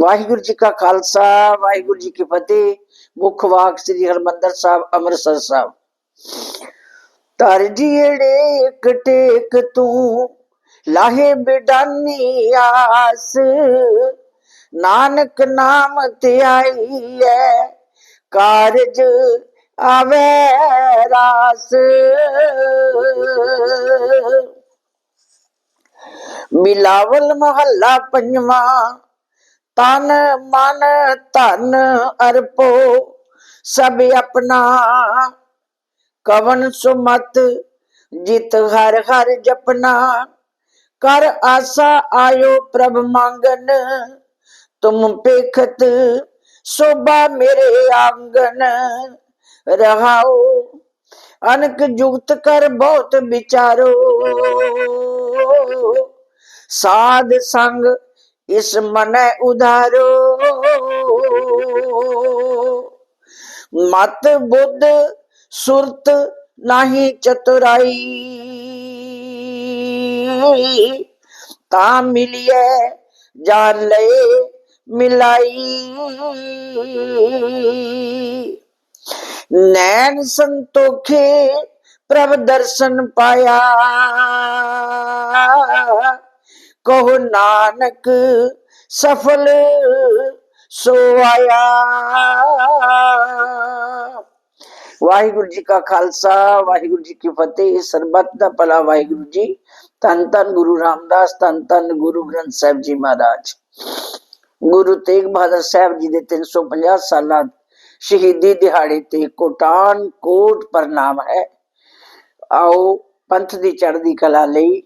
ਵਾਹਿਗੁਰੂ ਜੀ ਕਾ ਖਾਲਸਾ, ਵਾਹਿਗੁਰੂ ਜੀ ਕੀ ਫਤਿਹ। ਮੁੱਖ ਵਾਕ ਸ੍ਰੀ ਹਰਮੰਦਰ ਸਾਹਿਬ, ਅੰਮ੍ਰਿਤਸਰ ਸਾਹਿਬ। ਤਰ ਜਿਹੜੇ ਇੱਕ ਟੇਕ ਤੂੰ, ਲਾਹੇ ਬਿਡਾਨੀ ਆਸ। ਨਾਨਕ ਨਾਮ ਤੇ ਆਈ ਹੈ ਕਾਰਜ ਆਵੇ ਰਾਸ। ਮਿਲਾਵਲ ਮਹੱਲਾ ਪੰਜਵਾਂ ਤਨ ਮਨ ਧਨ ਅਰਪੋ, ਸਭ ਆਪਣਾ। ਕਵਨ ਸੁਮਤ ਜਿਤ ਹਰ ਹਰ ਜਪਨਾ, ਕਰ ਆਸਾ ਆਇਓ ਪ੍ਰਭ ਮੰਗਨ। ਤੁਮ ਪੇਖਤ ਸੋਭਾ ਮੇਰੇ ਆਂਗਨ। ਰਹਾਓ, ਅਨਕ ਜੁਗਤ ਕਰ ਬਹੁਤ ਵਿਚਾਰੋ। ਸਾਧ ਸੰਗ ਇਸ ਮਨੈ ਉਧਾਰੋ। ਮਤ ਬੁੱਧ ਸੁਰਤ ਨਹੀਂ ਚਤੁਰਾਈ। ਤਾਂ ਮਿਲਿਐ ਜਾਨ ਲਏ ਮਿਲਾਈ। ਨੈਣ ਸੰਤੋਖੇ ਪ੍ਰਭ ਦਰਸ਼ਨ ਪਾਇਆ। ਕਹੋ ਨਾਨਕ ਸਫਲ ਸੋ ਆਇਆ। ਵਾਹਿਗੁਰੂ ਜੀ ਕਾ ਖਾਲਸਾ, ਵਾਹਿਗੁਰੂ ਜੀ ਕੀ ਫਤਿਹ, ਸਰਬੱਤ ਦਾ ਭਲਾ ਵਾਹਿਗੁਰੂ ਜੀ। ਧੰਨ ਧੰਨ ਗੁਰੂ ਰਾਮਦਾਸ, ਧੰਨ ਧੰਨ ਗੁਰੂ ਗ੍ਰੰਥ ਸਾਹਿਬ ਜੀ ਮਹਾਰਾਜ। ਗੁਰੂ ਤੇਗ ਬਹਾਦਰ ਸਾਹਿਬ ਜੀ ਦੇ 350 ਸਾਲਾਂ ਸ਼ਹੀਦੀ ਦਿਹਾੜੇ ਤੇ ਕੋਟਾਨ ਕੋਟ ਪ੍ਰਣਾਮ ਹੈ। ਆਓ ਪੰਥ ਦੀ ਚੜ੍ਹਦੀ ਕਲਾ ਲਈ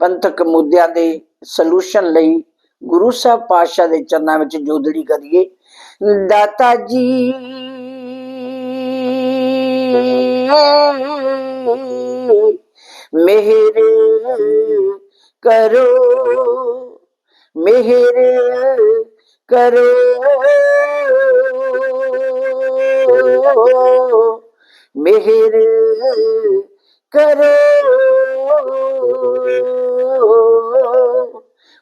ਪੰਥਕ ਮੁੱਦਿਆਂ ਦੇ ਸੋਲੂਸ਼ਨ ਲਈ ਗੁਰੂ ਸਾਹਿਬ ਪਾਤਸ਼ਾਹ ਦੇ ਚਰਨਾਂ ਵਿੱਚ ਜੋਦੜੀ ਕਰੀਏ। ਦਾਤਾ ਜੀ, ਮਿਹਰ ਕਰੋ ਮਿਹਰ ਕਰੋ। ਮਿਹਰ ਕਰੋ।